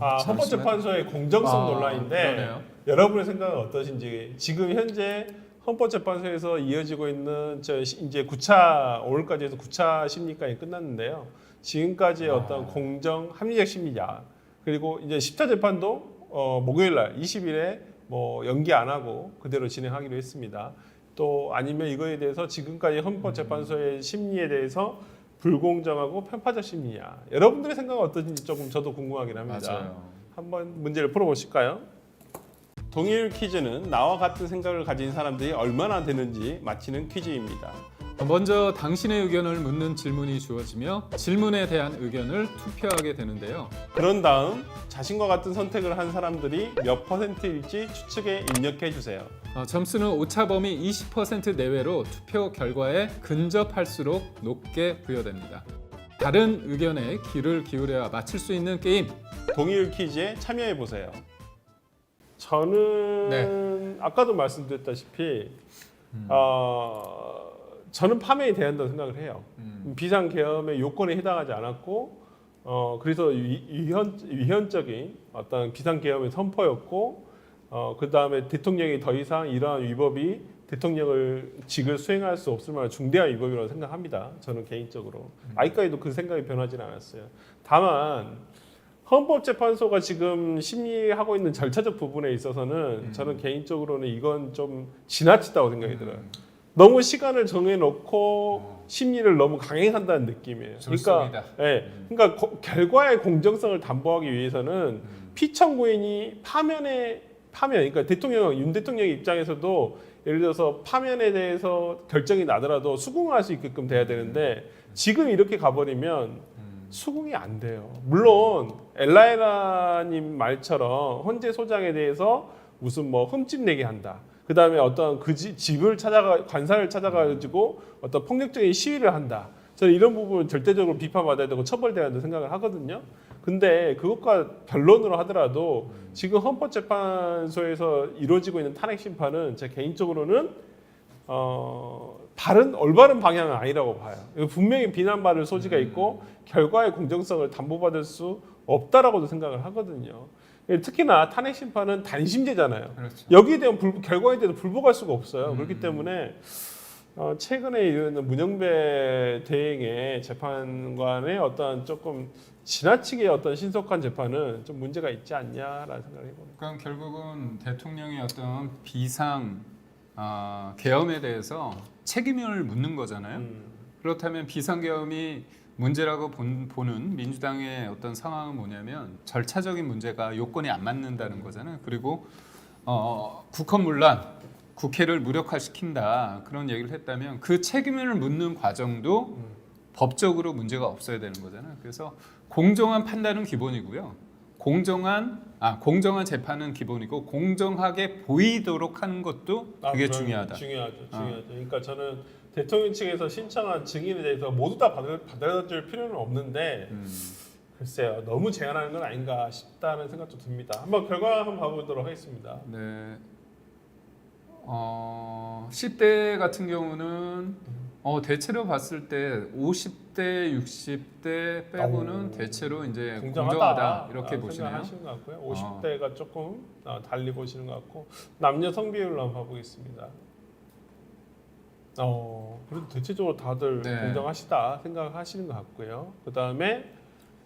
아, 잠시만요. 헌법재판소의 공정성 아, 논란인데 그러네요. 여러분의 생각은 어떠신지 지금 현재 헌법재판소에서 이어지고 있는 저 시- 이제 9차 오늘까지 해서 9차 심리까지 끝났는데요. 지금까지의 아. 어떤 공정 합리적 심리냐 그리고 이제 10차 재판도 어, 목요일 날 20일에 뭐 연기 안 하고 그대로 진행하기로 했습니다. 또 아니면 이거에 대해서 지금까지 헌법재판소의 심리에 대해서 불공정하고 편파적 심리냐 여러분들의 생각은 어떠신지 조금 저도 궁금하긴 합니다. 맞아요. 한번 문제를 풀어보실까요? 동일 퀴즈는 나와 같은 생각을 가진 사람들이 얼마나 되는지 맞히는 퀴즈입니다. 먼저 당신의 의견을 묻는 질문이 주어지며 질문에 대한 의견을 투표하게 되는데요. 그런 다음 자신과 같은 선택을 한 사람들이 몇 퍼센트일지 추측에 입력해 주세요. 어, 점수는 오차범위 20% 내외로 투표 결과에 근접할수록 높게 부여됩니다. 다른 의견에 귀를 기울여야 맞힐 수 있는 게임. 동일 퀴즈에 참여해 보세요. 저는 네. 아까도 말씀드렸다시피 어, 저는 파면이 돼야 한다고 생각을 해요. 비상 계엄의 요건에 해당하지 않았고 어, 그래서 위, 위헌, 위헌적인 어떤 비상 계엄의 선포였고 어, 그 다음에 대통령이 더 이상 이러한 위법이 대통령을 직을 수행할 수 없을 만한 중대한 위법이라고 생각합니다. 저는 개인적으로 아직까지도 그 생각이 변하지는 않았어요. 다만 헌법재판소가 지금 심리하고 있는 절차적 부분에 있어서는 저는 개인적으로는 이건 좀 지나치다고 생각이 들어요. 너무 시간을 정해놓고 심리를 너무 강행한다는 느낌이에요. 그러니까, 예, 그러니까 고- 결과의 공정성을 담보하기 위해서는 피청구인이 파면에 파면, 그러니까 대통령 윤 대통령 입장에서도 예를 들어서 파면에 대해서 결정이 나더라도 수긍할 수 있게끔 돼야 되는데 지금 이렇게 가버리면 수긍이 안 돼요. 물론 엘라이라님 말처럼 헌재 소장에 대해서 무슨 뭐 흠집 내게 한다. 그 다음에 어떤 그 지- 집을 찾아가 관사를 찾아가지고 어떤 폭력적인 시위를 한다. 저는 이런 부분은 절대적으로 비판받아야 되고 처벌돼야 한다고 생각을 하거든요. 근데 그것과 변론으로 하더라도 지금 헌법재판소에서 이루어지고 있는 탄핵 심판은 제 개인적으로는 어, 바른 올바른 방향은 아니라고 봐요. 분명히 비난받을 소지가 있고 결과의 공정성을 담보받을 수 없다라고도 생각을 하거든요. 특히나 탄핵 심판은 단심제잖아요. 그렇죠. 여기에 대한 불, 결과에 대해서 불복할 수가 없어요. 그렇기 때문에 어, 최근에 이르는 문영배 대행의 재판관의 어떤 조금 지나치게 어떤 신속한 재판은 좀 문제가 있지 않냐라는 생각을 해봅니다. 그럼 결국은 대통령의 어떤 비상 아, 계엄에 대해서 책임을 묻는 거잖아요. 음. 그렇다면 비상 계엄이 문제라고 본, 보는 민주당의 어떤 상황은 뭐냐면 절차적인 문제가 요건이 안 맞는다는 거잖아요. 그리고 어, 국헌문란, 국회를 무력화시킨다 그런 얘기를 했다면 그 책임을 묻는 과정도 법적으로 문제가 없어야 되는 거잖아요. 그래서 공정한 판단은 기본이고요. 공정한 아 공정한 재판은 기본이고 공정하게 보이도록 하는 것도 아, 그건 중요하다. 중요하죠. 아. 중요하죠. 그러니까 저는 대통령 측에서 신청한 증인에 대해서 모두 다 받을, 받아줄 필요는 없는데 음. 글쎄요 너무 제한하는 건 아닌가 싶다는 생각도 듭니다. 한번 결과 한번 봐보도록 하겠습니다. 네. 어, 10대 같은 경우는 어, 대체로 봤을 때 50대, 60대 빼고는 오. 대체로 이제 공정하다, 이렇게 아, 보시네요. 생각하시는 것 같고요. 50대가 조금 어, 달리 보시는 것 같고 남녀 성 비율로 한번 봐보겠습니다. 어 그래도 대체적으로 다들 네. 공정하시다 생각하시는 것 같고요. 그 다음에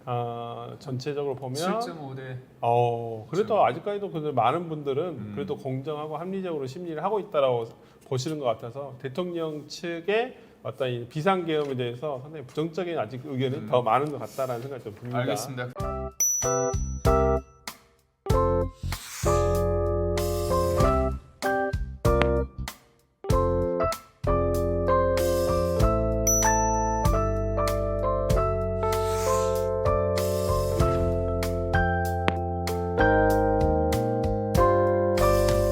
어, 전체적으로 보면 7.5대 어 그래도 그렇죠. 아직까지도 그 많은 분들은 음. 그래도 공정하고 합리적으로 심리를 하고 있다라고 보시는 것 같아서 대통령 측의 어떤 이 비상계엄에 대해서 상당히 부정적인 아직 의견은 음. 더 많은 것 같다라는 생각이 좀 듭니다. 알겠습니다.